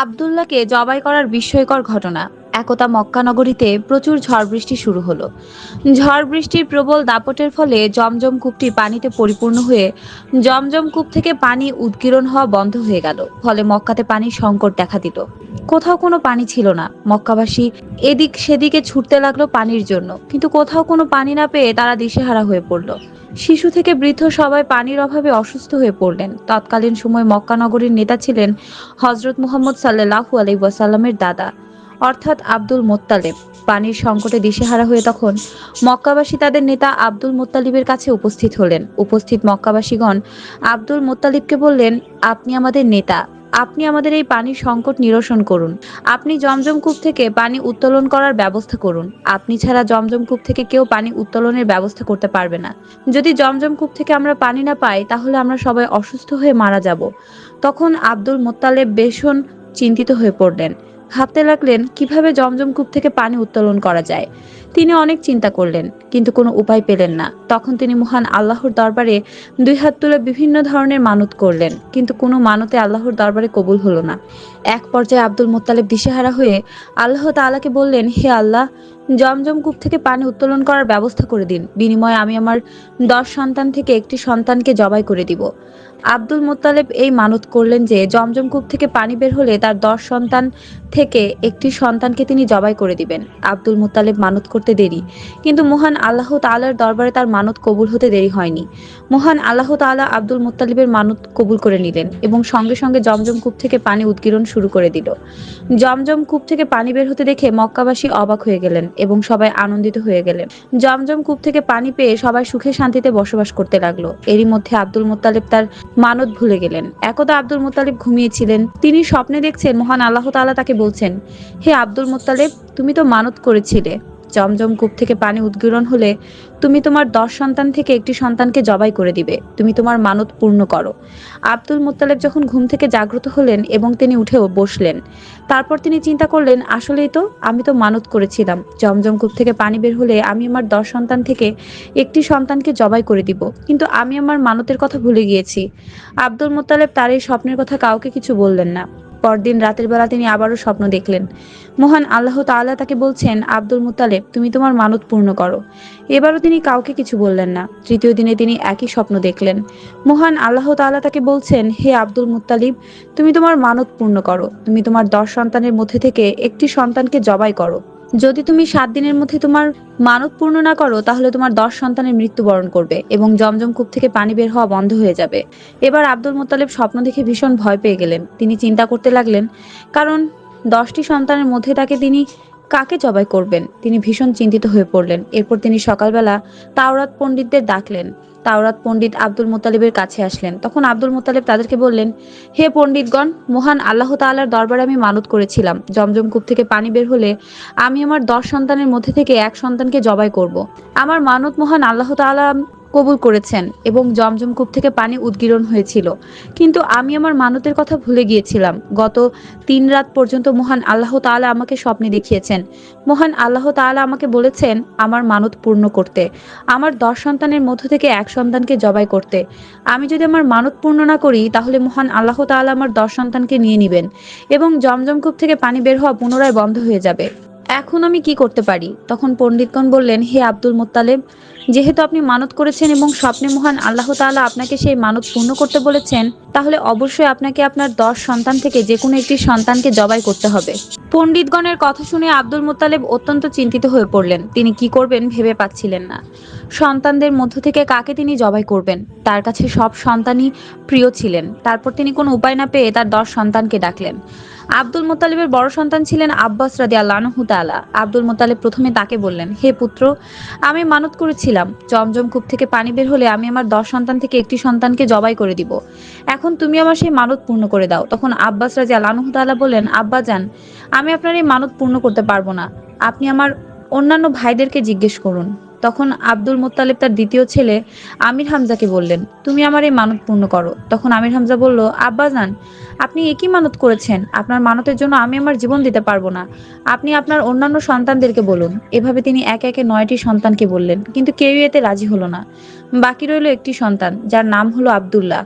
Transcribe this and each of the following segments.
আবদুল্লাহকে জবাই করার বিস্ময়কর ঘটনা। একতা মক্কা নগরীতে প্রচুর ঝড় বৃষ্টি শুরু হলো। ঝড় বৃষ্টির প্রবল দাপটের ফলে জমজম কূপটি পানিতে পরিপূর্ণ হয়ে জমজম কূপ থেকে পানি উদ্গীরণ হওয়া বন্ধ হয়ে গেল। ফলে মক্কাতে পানির সংকট দেখা দিল। কোথাও কোনো পানি ছিল না। মক্কাবাসী এদিক সেদিকে ছুটতে লাগল পানির জন্য। কিন্তু কোথাও কোনো পানি না পেয়ে তারা দিশেহারা হয়ে পড়ল। শিশু থেকে বৃদ্ধ সবাই পানির অভাবে অসুস্থ হয়ে পড়লেন। তৎকালীন সময় মক্কা নগরীর নেতা ছিলেন হজরত মুহাম্মদ সাল্লাহু আলাই ওয়াসাল্লামের দাদা, অর্থাৎ আব্দুল মোত্তালেব। পানির সংকটে দিশেহারা হয়ে তখন মক্কাবাসী তাদের নেতা আব্দুল মোত্তালিবের কাছে উপস্থিত হলেন। উপস্থিত মক্কাবাসীগণ আব্দুল মোত্তালিবকে বললেন, আপনি আমাদের নেতা। আপনি আমাদের এই পানির সংকট নিরসন করুন। আপনি জমজম কূপ থেকে পানি উত্তোলন করার ব্যবস্থা করুন। আপনি ছাড়া জমজম কূপ থেকে কেউ পানি উত্তোলনের ব্যবস্থা করতে পারবে না। যদি জমজম কূপ থেকে আমরা পানি না পাই, তাহলে আমরা সবাই অসুস্থ হয়ে মারা যাব। তখন আব্দুল মোত্তালেব বেশন চিন্তিত হয়ে পড়লেন। ভাবতে লাগলেন কীভাবে জমজম কূপ থেকে পানি উত্তোলন করা যায়। তিনি অনেক চিন্তা করলেন, কিন্তু কোনো উপায় পেলেন না। তখন তিনি মহান আল্লাহর দরবারে দুই হাত তুলে বিভিন্ন ধরনের মানত করলেন, কিন্তু কোনো মানতে আল্লাহর দরবারে কবুল হলো না। এক পর্যায়ে আব্দুল মোত্তালেব দিশেহারা হয়ে আল্লাহ তালাকে বললেন, হে আল্লাহ, জমজম কূপ থেকে পানি উত্তোলন করার ব্যবস্থা করে দিন। বিনিময়ে আমি আমার দশ সন্তান থেকে একটি সন্তানকে জবাই করে দিব। আব্দুল মোত্তালেব এই মানত করলেন যে, জমজম কূপ থেকে পানি বের হলে তার দশ সন্তান থেকে একটি সন্তানকে তিনি জবাই করে দিবেন। আব্দুল মোত্তালেব মানত করতে দেরি, কিন্তু মহান আল্লাহ তাআলার দরবারে তার মানত কবুল হতে দেরি হয়নি। মহান আল্লাহ তাআলা আব্দুল মোত্তালিবের মানত কবুল করে নিলেন এবং সঙ্গে সঙ্গে জমজম কূপ থেকে পানি উদ্গীরণ শুরু করে দিল। জমজম কূপ থেকে পানি বের হতে দেখে মক্কাবাসী অবাক হয়ে গেলেন এবং সবাই আনন্দিত হয়ে গেলেন। জমজম কূপ থেকে পানি পেয়ে সবাই সুখে শান্তিতে বসবাস করতে লাগল। এরই মধ্যে আব্দুল মোত্তালেব তার মানত ভুলে গেলেন। একদা আব্দুল মোত্তালিব ঘুমিয়েছিলেন। তিনি স্বপ্নে দেখছেন মহান আল্লাহ তাআলা তাকে বলছেন, হে আব্দুল মোত্তালেব, তুমি তো মানত করেছিলে। জমজম কূপ থেকে পানি উদ্গীরণ হলে তুমি তোমার দশ সন্তান থেকে একটি সন্তানকে জবাই করে দিবে। তুমি তোমার মানত পূর্ণ করো। আব্দুল মোত্তালেব যখন ঘুম থেকে জাগ্রত হলেন এবং তিনি উঠেও বসলেন। তারপর তিনি চিন্তা করলেন, আসলেই তো আমি তো মানত করেছিলাম। জমজম কূপ থেকে পানি বের হলে আমি আমার দশ সন্তান থেকে একটি সন্তানকে জবাই করে দিব। কিন্তু আমি আমার মানতের কথা ভুলে গিয়েছি। আব্দুল মোত্তালেব তার এই স্বপ্নের কথা কাউকে কিছু বললেন না। পরদিন রাতের বেলা তিনি আবারও স্বপ্ন দেখলেন। মহান আল্লাহ তাল্লাহ তাকে বলছেন, আব্দুল মুতালেব, তুমি তোমার মানত পূর্ণ করো। এবারও তিনি কাউকে কিছু বললেন না। তৃতীয় দিনে তিনি একই স্বপ্ন দেখলেন। মহান আল্লাহ তাল্লাহ তাকে বলছেন, হে আব্দুল মুতালিব, তুমি তোমার মানত পূর্ণ করো। তুমি তোমার দশ সন্তানের মধ্যে থেকে একটি সন্তানকে জবাই করো। যদি তুমি সাত দিনের মধ্যে তোমার মানত পূর্ণ না করো, তাহলে তোমার দশ সন্তানের মৃত্যুবরণ করবে এবং জমজম কূপ থেকে পানি বের হওয়া বন্ধ হয়ে যাবে। এবার আব্দুল মোতালেব স্বপ্ন দেখে ভীষণ ভয় পেয়ে গেলেন। তিনি চিন্তা করতে লাগলেন, কারণ দশটি সন্তানের মধ্যে তাকে তিনি কাকে জবাই করবেন? তিনি ভীষণ চিন্তিত হয়ে পড়লেন। এরপর তিনি সকালবেলা তাওরাত পণ্ডিতদের ডাকলেন। তাওরাত পণ্ডিত আব্দুল মোত্তালিবের কাছে আসলেন। তখন আব্দুল মোত্তালিব তাদেরকে বললেন, হে পণ্ডিতগণ, মহান আল্লাহ তাআলার দরবারে আমি মানত করেছিলাম। জমজম কূপ থেকে পানি বের হলে আমি আমার দশ সন্তানের মধ্যে থেকে এক সন্তানকে জবাই করব। আমার মানত মহান আল্লাহ তাআলা কবুল করেছেন এবং জমজম কূপ থেকে পানি উদ্গীরণ হয়েছিল। কিন্তু আমি আমার মানতের কথা ভুলে গিয়েছিলাম। গত তিন রাত পর্যন্ত মহান আল্লাহ তাআলা আমাকে স্বপ্নে দেখিয়েছেন। মহান আল্লাহ তাআলা আমাকে বলেছেন, আমার মানত পূর্ণ করতে। আমার দশ সন্তানের মধ্য থেকে এক সন্তানকে জবাই করতে। আমি যদি আমার মানত পূর্ণ না করি, তাহলে মহান আল্লাহ তাআলা আমার দশ সন্তানকে নিয়ে নেবেন এবং জমজম কূপ থেকে পানি বের হওয়া পুনরায় বন্ধ হয়ে যাবে। এখন আমি কি করতে পারি? তখন পণ্ডিতগণ বললেন, হে আব্দুল মোত্তালেব যেহেতু আপনি মানত করেছেন এবং স্বপ্নে মহান আল্লাহ তাআলা আপনাকে সেই মানত পূর্ণ করতে বলেছেন, তাহলে অবশ্যই আপনাকে আপনার দশ সন্তান থেকে যে কোনো একটি সন্তানকে জবাই করতে হবে। পণ্ডিতগণের কথা শুনে আব্দুল মোত্তালেব অত্যন্ত চিন্তিত হয়ে পড়লেন। তিনি কি করবেন ভেবে পাচ্ছিলেন না। সন্তানদের মধ্য থেকে কাকে তিনি জবাই করবেন? তার কাছে সব সন্তানই প্রিয় ছিলেন। তারপর তিনি কোনো উপায় না পেয়ে তার দশ সন্তানকে ডাকলেন। আব্দুল মোত্তালিবের বড় সন্তান ছিলেন আব্বাস রাদি আল্লাহ তাআলা। আব্দুল মোত্তালিব প্রথমে তাকে বললেন, হে পুত্র, আমি মানত করেছিলাম। জমজম কূপ থেকে পানি বের হলে আমি আমার দশ সন্তান থেকে একটি সন্তানকে জবাই করে দিব। এখন তুমি আমার সেই মানত পূর্ণ করে দাও। তখন আব্বাস রাজি আল্লাহ তাআলা বললেন, আব্বা যান, আমি আপনার এই মানত পূর্ণ করতে পারব না। আপনি আমার অন্যান্য ভাইদেরকে জিজ্ঞেস করুন। তখন আব্দুল মোত্তালেব তার দ্বিতীয় ছেলে আমির হামজাকে বললেন, তুমি আমার এই মানত পূর্ণ করো। তখন আমির হামজা বলল, আব্বা যান আপনি একই মানত করেছেন? আপনার মানতের জন্য আমি আমার জীবন দিতে পারব না। আপনি আপনার অন্যান্য সন্তানদেরকে বলুন। এভাবে তিনি একে একে নয়টি সন্তানকে বললেন, কিন্তু কেউই এতে রাজি হলো না। বাকি রইল একটি সন্তান, যার নাম হলো আব্দুল্লাহ।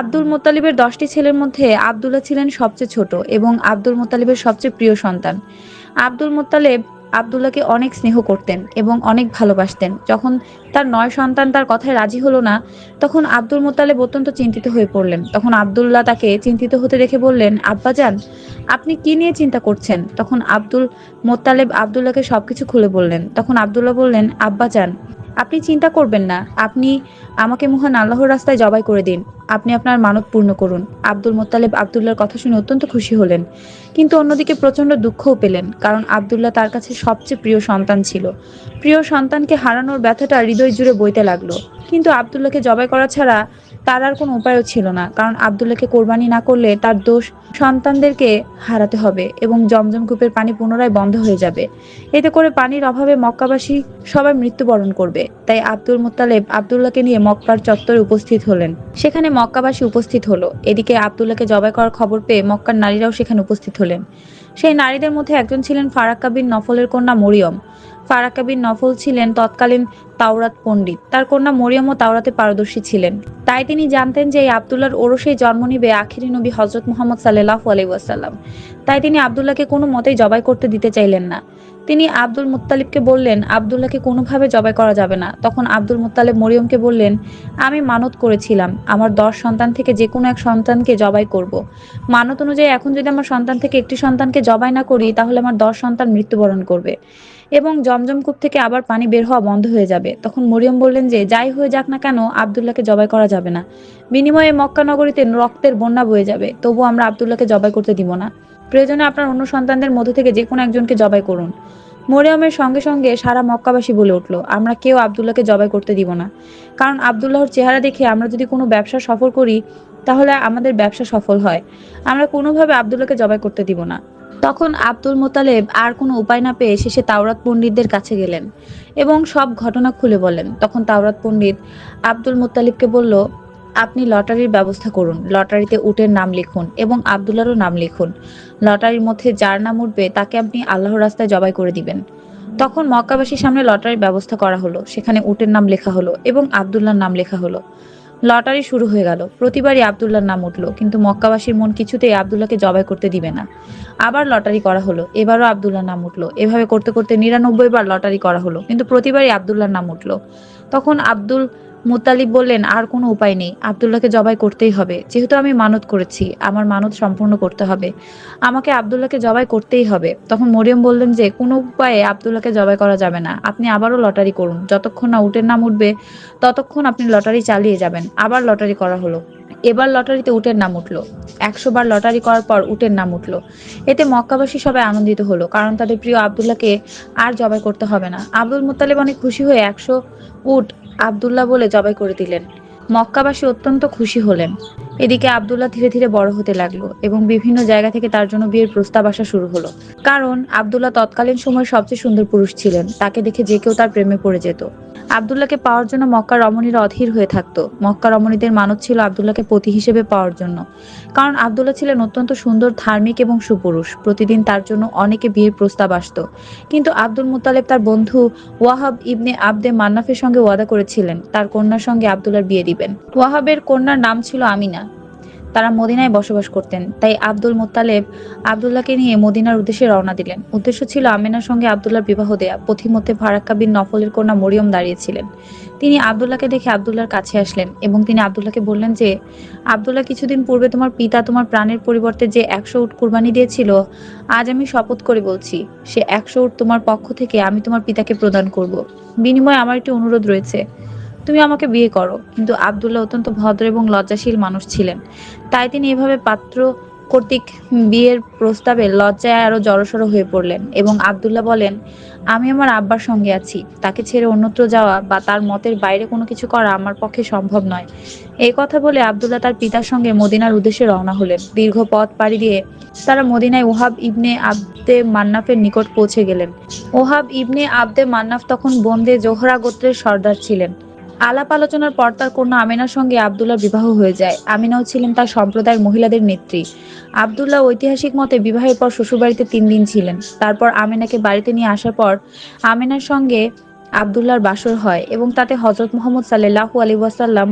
আব্দুল মোত্তালিবের দশটি ছেলের মধ্যে আবদুল্লাহ ছিলেন সবচেয়ে ছোট এবং আব্দুল মোতালিবের সবচেয়ে প্রিয় সন্তান। আব্দুল মোত্তালেব আবদুল্লাহকে অনেক স্নেহ করতেন এবং অনেক ভালোবাসতেন। যখন তার নয় সন্তান তার কথায় রাজি হলো না, তখন আব্দুল মোতালেব অত্যন্ত চিন্তিত হয়ে পড়লেন। তখন আবদুল্লাহ তাকে চিন্তিত হতে দেখে বললেন, আব্বাজান, আপনি কি নিয়ে চিন্তা করছেন? তখন আব্দুল মোত্তালেব আবদুল্লাহকে সবকিছু খুলে বললেন। তখন আবদুল্লাহ বললেন, আব্বাজান আপনি চিন্তা করবেন না। আপনি আমাকে মহান আল্লাহর রাস্তায় জবাই করে দিন। আপনি আপনার মানত পূর্ণ করুন। আব্দুল মোত্তালেব আবদুল্লার কথা শুনে অত্যন্ত খুশি হলেন। কিন্তু অন্যদিকে প্রচণ্ড দুঃখও পেলেন, কারণ আবদুল্লাহ তার কাছে সবচেয়ে প্রিয় সন্তান ছিল। প্রিয় সন্তানকে হারানোর ব্যথাটা হৃদয় জুড়ে বইতে লাগল। কিন্তু আবদুল্লাহকে জবাই করা ছাড়া তার আর কোনো উপায়ও ছিল না, কারণ আবদুল্লাহকে কোরবানি না করলে তার দোষ সন্তানদেরকে হারাতে হবে এবং জমজম কূপের পানি পুনরায় বন্ধ হয়ে যাবে। এতে করে পানির অভাবে মক্কাবাসী সবাই মৃত্যুবরণ করবে। তাই আব্দুল মুত্তালেব আবদুল্লাহকে নিয়ে মক্কার চত্বরে উপস্থিত হলেন। সেখানে মক্কাবাসী উপস্থিত হলো। এদিকে আবদুল্লাহকে জবাই করার খবর পেয়ে মক্কার নারীরাও সেখানে উপস্থিত হলেন। সেই নারীদের মধ্যে একজন ছিলেন ফারাক্কা বিন নফলের কন্যা মরিয়ম। ফারাক্কা বিন নফল ছিলেন তৎকালীন তাওরাত পণ্ডিত। তার কন্যা মরিয়মও তাওরাতে পারদর্শী ছিলেন। তাই তিনি জানতেন যে এই আবদুল্লাহর ওরসেই জন্ম নিবে আখিরি নবী হজরত মোহাম্মদ সাল্লাহ আলাইসাল্লাম তাই তিনি আবদুল্লাহকে কোনো মতেই জবাই করতে দিতে চাইলেন না। তিনি আব্দুল মুত্তালিবকে বললেন, আবদুল্লাহকে কোনোভাবে জবাই করা যাবে না। তখন আব্দুল মুত্তালিব মরিয়মকে বললেন, আমি মানত করেছিলাম। আমার দশ সন্তান থেকে যে কোনো এক সন্তানকে জবাই করব। মানত অনুযায়ী এখন যদি আমার সন্তান থেকে একটি সন্তানকে জবাই না করি, তাহলে আমার দশ সন্তান মৃত্যুবরণ করবে। এবং জমজম কূপ থেকে আবার পানি বের হওয়া বন্ধ হয়ে যাবে। তখন মরিয়ম বললেন যে, যাই হয়ে যাক না কেন, আবদুল্লাহকে জবাই করা যাবে না। বিনিময়ে মক্কা নগরীতে রক্তের বন্যা বয়ে যাবে। তবু আমরা আবদুল্লাহকে জবাই করতে দিব না। প্রয়োজনে আপনার অন্য সন্তানদের মধ্যে থেকে যে কোনো একজনকে জবাই করুন। মরিয়মের সঙ্গে সঙ্গে সারা মক্কাবাসী বলে উঠল, আমরা কেউ আবদুল্লাহকে জবাই করতে দিব না। কারণ আবদুল্লাহর চেহারা দেখে আমরা যদি কোনো ব্যবসা সফল করি, তাহলে আমাদের ব্যবসা সফল হয়। আমরা কোনোভাবে আবদুল্লাহকে জবাই করতে দিব না। তখন আব্দুল মোতালেব আর কোনো উপায় না পেয়ে শেষে তাওরাত পণ্ডিতদের কাছে গেলেন এবং সব ঘটনা খুলে বলেন। তখন তাওরাত পণ্ডিত আব্দুল মোত্তালিবকে বলল, আপনি লটারির ব্যবস্থা করুন। লটারিতে উটের নাম লিখুন এবং আবদুল্লারও নাম লিখুন। লটারির মধ্যে যার নাম উঠবে তাকে আপনি আল্লাহর রাস্তায় জবাই করে দিবেন। তখন মক্কাবাসীর সামনে লটারির ব্যবস্থা করা হলো। সেখানে উটের নাম লেখা হলো এবং আবদুল্লার নাম লেখা হলো। লটারি শুরু হয়ে গেল। প্রতিবারই আবদুল্লার নাম উঠল, কিন্তু মক্কাবাসীর মন কিছুতেই আবদুল্লাকে জবাই করতে দিবে না। আবার লটারি করা হলো, এবারও আবদুল্লার নাম উঠল। এভাবে করতে করতে নিরানব্বই বার লটারি করা হলো, কিন্তু প্রতিবারই আবদুল্লার নাম উঠল। তখন আব্দুল মুতালিব বললেন, আর কোনো উপায় নেই। আবদুল্লাহকে জবাই করতেই হবে। যেহেতু আমি মানত করেছি, আমার মানত সম্পূর্ণ করতে হবে। আমাকে আবদুল্লাহকে জবাই করতেই হবে। তখন মরিয়ম বললেন যে, কোনো উপায়ে আবদুল্লাহকে জবাই করা যাবে না। আপনি আবারও লটারি করুন। যতক্ষণ না উটের নাম উঠবে, ততক্ষণ আপনি লটারি চালিয়ে যাবেন। আবার লটারি করা হলো। এবার লটারিতে উটের নাম উঠল। একশো বার লটারি করার পর উটের নাম উঠল। এতে মক্কাবাসী সবাই আনন্দিত হলো, কারণ তাদের প্রিয় আবদুল্লাহকে আর জবাই করতে হবে না। আব্দুল মুতালিব অনেক খুশি হয়ে একশো উট আবদুল্লাহ বলে জবাই করে দিলেন। মক্কাবাসী অত্যন্ত খুশি হলেন। এদিকে আবদুল্লাহ ধীরে ধীরে বড় হতে লাগল এবং বিভিন্ন জায়গা থেকে তার জন্য বিয়ের প্রস্তাব আসা শুরু হলো। কারণ আবদুল্লাহ তৎকালীন সময় সবচেয়ে সুন্দর পুরুষ ছিলেন। তাকে দেখে যে কেউ তার প্রেমে পড়ে যেত। আবদুল্লাহকে পাওয়ার জন্য মক্কা রমণীরা অধীর হয়ে থাকতো। মক্কা রমণীদের মানত ছিল আবদুল্লাহকে পতি হিসেবে পাওয়ার জন্য। কারণ আবদুল্লাহ ছিলেন অত্যন্ত সুন্দর, ধার্মিক এবং সুপুরুষ। প্রতিদিন তার জন্য অনেকে বিয়ের প্রস্তাব আসতো। কিন্তু আব্দুল মুতালেব তার বন্ধু ওয়াহাব ইবনে আবদে মান্নাফের সঙ্গে ওয়াদা করেছিলেন, তার কন্যার সঙ্গে আবদুল্লার বিয়ে দিবেন ওয়াহাবের কন্যার নাম ছিল আমিনা। তারা মদিনায় বসবাস করতেন। তাই আব্দুল মোত্তালেব আবদুল্লাহকে নিয়ে মদিনার উদ্দেশ্যে রওনা দিলেন। উদ্দেশ্য ছিল আমিনার সঙ্গে আবদুল্লাহর বিবাহ দেয়া। পথিমধ্যে ফারাক্কা বিন নফলের কন্যা মরিয়ম দাঁড়িয়েছিলেন। তিনি আবদুল্লাহকে দেখে আবদুল্লাহর কাছে আসলেন এবং তিনি আবদুল্লাহকে বললেন যে, আবদুল্লাহ, কিছুদিন পূর্বে তোমার পিতা তোমার প্রাণের পরিবর্তে যে একশো উট কুরবানি দিয়েছিল, আজ আমি শপথ করে বলছি, সে একশো উট তোমার পক্ষ থেকে আমি তোমার পিতাকে প্রদান করব। বিনিময়ে আমার একটি অনুরোধ রয়েছে। তুমি আমাকে বিয়ে করো। কিন্তু আবদুল্লাহ অত্যন্ত ভদ্র এবং লজ্জাশীল মানুষ ছিলেন। তাই তিনি এভাবে পাত্র কর্তৃক বিয়ের প্রস্তাবে লজ্জায় আরও জড়সড় হয়ে পড়লেন এবং আবদুল্লাহ বলেন, আমি আমার আব্বার সঙ্গে আছি। তাকে ছেড়ে অন্যত্র যাওয়া বা তার মতের বাইরে কোনো কিছু করা আমার পক্ষে সম্ভব নয়। এই কথা বলে আবদুল্লাহ তার পিতার সঙ্গে মদিনার উদ্দেশ্যে রওনা হলেন। দীর্ঘ পথ পাড়ি দিয়ে তারা মদিনায় ওহাব ইবনে আবদে মান্নাফের নিকট পৌঁছে গেলেন। ওহাব ইবনে আবদে মান্নাফ তখন বন্দে জোহরা গোত্রের সর্দার ছিলেন। আলাপ আলোচনার পর তার কন্যা আমিনার সঙ্গে আবদুল্লার বিবাহ হয়ে যায়। আমিনাও ছিলেন তার সম্প্রদায়ের মহিলাদের নেত্রী। আবদুল্লাহ ঐতিহাসিক মতে বিবাহের পর শ্বশুরবাড়িতে তিন দিন ছিলেন। তারপর আমিনাকে বাড়িতে নিয়ে আসার পর আমিনার সঙ্গে আবদুল্লাহর বাসর হয় এবং তাতে হজরত মোহাম্মদ সাল্লাহু আলী ওয়াসাল্লাম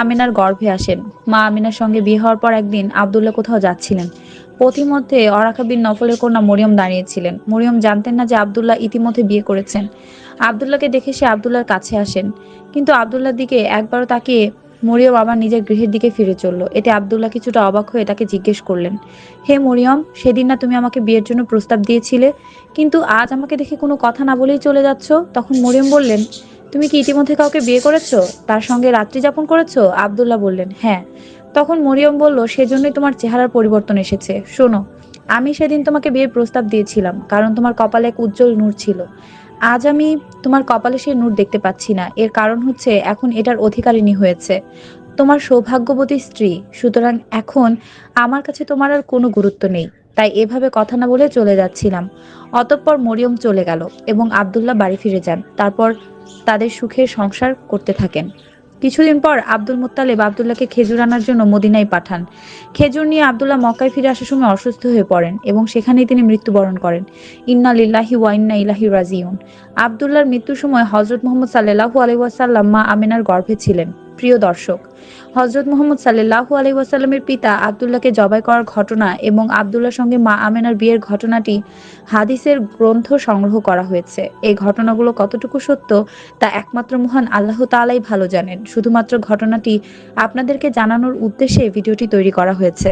আমিনার গর্ভে আসেন। মা আমিনার সঙ্গে বিয়ে হওয়ার পর একদিন আবদুল্লাহ কোথাও যাচ্ছিলেন। পথিমধ্যে অরাকা বিন নফলের কন্যা মরিয়ম দাঁড়িয়েছিলেন। মরিয়ম জানতেন না যে আবদুল্লাহ ইতিমধ্যে বিয়ে করেছেন। আবদুল্লাহকে দেখে সে আবদুল্লাহর কাছে আসেন। কিন্তু আবদুল্লাহর দিকে একবারও তাকিয়ে মরিয়ম আবার নিজের গৃহের দিকে ফিরে চলল। এতে আবদুল্লাহ কিছুটা অবাক হয়ে তাকে জিজ্ঞেস করলেন, হে মরিয়ম, সেদিন না তুমি আমাকে বিয়ের জন্য প্রস্তাব দিয়েছিলে? কিন্তু আজ আমাকে দেখে কোনো কথা না বলেই চলে যাচ্ছ? তখন মরিয়ম বললেন, তুমি কি ইতিমধ্যে কাউকে বিয়ে করেছ? তার সঙ্গে রাত্রি যাপন করেছ? আবদুল্লাহ বললেন হ্যাঁ। তখন মরিয়ম বলল, সেজন্যই তোমার চেহারার পরিবর্তন এসেছে। শোনো, আমি সেদিন তোমাকে বিয়ের প্রস্তাব দিয়েছিলাম, কারণ তোমার কপালে এক উজ্জ্বল নূর ছিল। আজ আমি তোমার কপালে সেই নূর দেখতে পাচ্ছি না। এর কারণ হচ্ছে, এখন এটার অধিকারিণী হয়েছে। তোমার সৌভাগ্যবতী স্ত্রী, সুতরাং এখন আমার কাছে তোমার আর কোনো গুরুত্ব নেই। তাই এভাবে কথা না বলে চলে যাচ্ছিলাম। অতঃপর মরিয়ম চলে গেল এবং আবদুল্লাহ বাড়ি ফিরে যান। তারপর তাদের সুখের সংসার করতে থাকেন। কিছুদিন পর আব্দুল মুত্তালেব আবদুল্লাহকে খেজুর আনার জন্য মদিনায় পাঠান। খেজুর নিয়ে আবদুল্লাহ মক্কায় ফিরে আসার সময় অসুস্থ হয়ে পড়েন এবং সেখানেই তিনি মৃত্যুবরণ করেন। ইন্না লিল্লাহি ওয়া ইন্না ইলাহি রাজিউন। আবদুল্লাহর মৃত্যুর সময় হজরত মোহাম্মদ সাল্লাহু আলাই ওয়াসাল্লাম মা আমিনার গর্ভে ছিলেন। প্রিয় দর্শক। হজরত মোহাম্মদ সাল্লাহ আলী ওয়াসাল্লামের পিতা আবদুল্লাহকে জবাই করার ঘটনা এবং আবদুল্লাহর সঙ্গে মা আমেনার বিয়ের ঘটনাটি হাদিসের গ্রন্থ সংগ্রহ করা হয়েছে। এই ঘটনাগুলো কতটুকু সত্য তা একমাত্র মহান আল্লাহ তালাই ভালো জানেন। শুধুমাত্র ঘটনাটি আপনাদেরকে জানানোর উদ্দেশ্যে ভিডিওটি তৈরি করা হয়েছে।